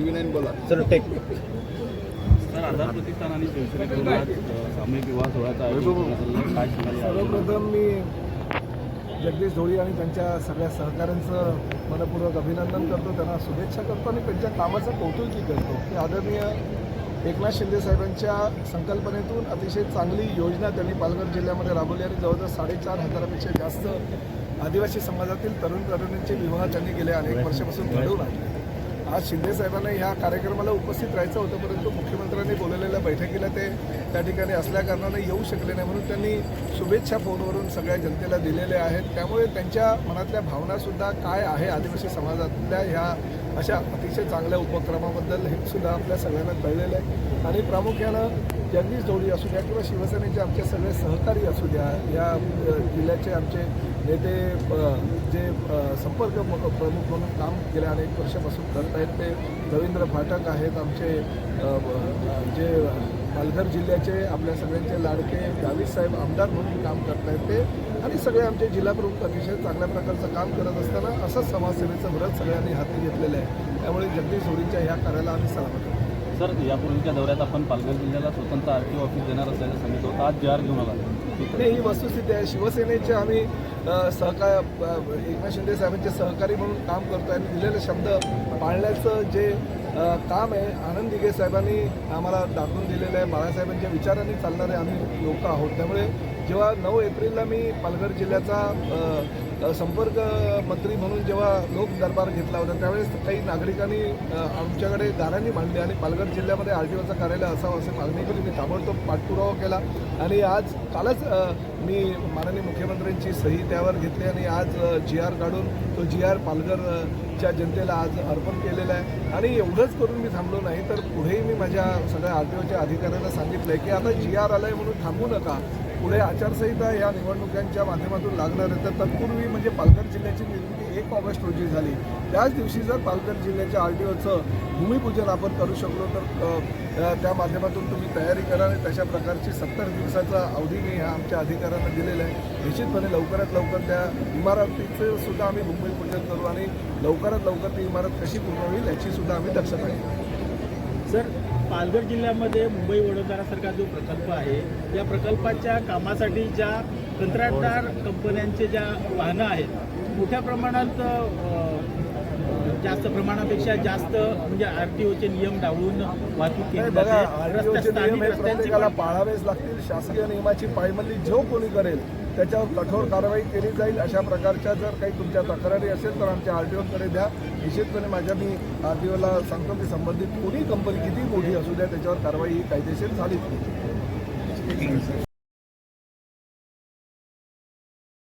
TV nine बोला. Sir take सर्वप्रथम मी जगदीश ढोळी आणि त्यांच्या सगळ्या सहकाऱ्यांचं मनपूर्वक अभिनंदन करतो. त्यांना शुभेच्छा करतो आणि त्यांच्या कामाचं कौतुकही करतो की आदरणीय एकनाथ शिंदे साहेबांच्या संकल्पनेतून अतिशय चांगली योजना त्यांनी पालघर जिल्ह्यामध्ये राबवली आणि जवळजवळ साडेचार हजारापेक्षा जास्त आदिवासी समाजातील तरुण तरुणींचे विवाह त्यांनी गेल्या अनेक वर्षापासून घडवून आणले. आज शिंदे साहेबांना ह्या कार्यक्रमाला उपस्थित राहायचं होतं परंतु मुख्यमंत्र्यांनी बोलवलेल्या बैठकीला ते त्या ठिकाणी असल्याकारणाने येऊ शकले नाही म्हणून त्यांनी शुभेच्छा फोनवरून सगळ्या जनतेला दिलेल्या आहेत. त्यामुळे त्यांच्या मनातल्या भावनासुद्धा काय आहे आदिवासी समाजातल्या ह्या अशा अतिशय चांगल्या उपक्रमाबद्दल हे सुद्धा आपल्या सगळ्यांना कळलेलं आहे. आणि प्रामुख्यानं जगदीश जोडी असू द्या किंवा शिवसेनेचे आमचे सगळे सहकारी असू द्या या जिल्ह्याचे आमचे नेते जे संपर्क प्रमुख म्हणून काम गेल्या अनेक वर्षापासून करत आहेत ते रवींद्र फाटक आहेत आमचे जे पालघर जिल्ह्याचे आपल्या सगळ्यांचे लाडके गावित साहेब आमदार म्हणून काम करत आहेत ते. आणि सगळे आमचे जिल्हा प्रमुख अतिशय चांगल्या प्रकारचं काम करत असताना असंच समाजसेवेचं व्रत सगळ्यांनी हाती घेतलेलं आहे. त्यामुळे जगदीश होळीच्या ह्या कार्याला आम्ही सलामत करतो. सर यापूर्वीच्या दौऱ्यात आपण पालघर जिल्ह्याला स्वतंत्र आर टी ऑफिस देणार असल्याचं सांगितलं होतं. आज जे आर घेऊन आला. नाही ही वस्तुस्थिती आहे. शिवसेनेचे आम्ही सहकार एकनाथ शिंदे साहेबांचे सहकारी म्हणून काम करतो आणि दिलेले शब्द पाळण्याचं जे काम आहे. आनंद दिघे साहेबांनी आम्हाला दाखवून दिलेलं आहे. बाळासाहेबांच्या विचारांनी चालणारे आम्ही लोक आहोत. त्यामुळे जेव्हा नऊ एप्रिलला मी पालघर जिल्ह्याचा संपर्क मंत्री म्हणून जेव्हा लोक दरबार घेतला होता त्यावेळेस काही नागरिकांनी आमच्याकडे दारांनी मांडली आणि पालघर जिल्ह्यामध्ये आर टी ओचं कार्यालय असावं अशी मागणी केली मी ताबडतोब पाठपुरावा केला. आणि आज कालच मी माननीय मुख्यमंत्र्यांची सही त्यावर घेतली आणि आज जी आर काढून तो जी आर पालघरच्या जनतेला आज अर्पण केलेला आहे. आणि एवढंच करून मी थांबलो नाही तर पुढेही मी माझ्या सगळ्या आर टी ओच्या अधिकाऱ्यांना सांगितलं आहे की आता जी आर आलं आहे म्हणून थांबू नका. पुढे आचारसंहिता या निवडणुकांच्या माध्यमातून लागणार आहे. तर तत्पूर्वी म्हणजे पालघर जिल्ह्याची निर्मिती एक ऑगस्ट रोजी झाली. त्याच दिवशी जर पालघर जिल्ह्याच्या आर टी ओचं भूमिपूजन आपण करू शकलो तर त्या माध्यमातून तुम्ही तयारी करा आणि तशा प्रकारची सत्तर दिवसाचा अवधी मी ह्या आमच्या अधिकाऱ्यांना दिलेला आहे. निश्चितपणे लवकरात लवकर त्या इमारतीचं सुद्धा आम्ही भूमिपूजन करू आणि लवकरात लवकर ती इमारत कशी पूर्ण होईल याची सुद्धा आम्ही दक्षता घेऊ. सर पालघर जिल्ह्यामध्ये मुंबई वडोदरासारखा जो प्रकल्प आहे या प्रकल्पाच्या कामासाठी ज्या कंत्राटदार कंपन्यांचे ज्या वाहनं आहेत मोठ्या प्रमाणात जास्त प्रमाणापेक्षा जास्त म्हणजे आर टी ओचे नियम डावळून वाहतूक केली बघा नियम हे प्रत्येकाला पाळावेच लागतील. शासकीय नियमाची पायमल्ली जो कोणी करेल त्याच्यावर कठोर कारवाई केली जाईल. अशा प्रकारच्या जर काही तुमच्या तक्रारी असेल तर आमच्या आर टी ओकडे द्या. निश्चितपणे माझ्या मी आर टी ओला सांगतो की संबंधित कोणी कंपनी किती मोठी असू द्या त्याच्यावर कारवाई ही कायदेशीर झालीच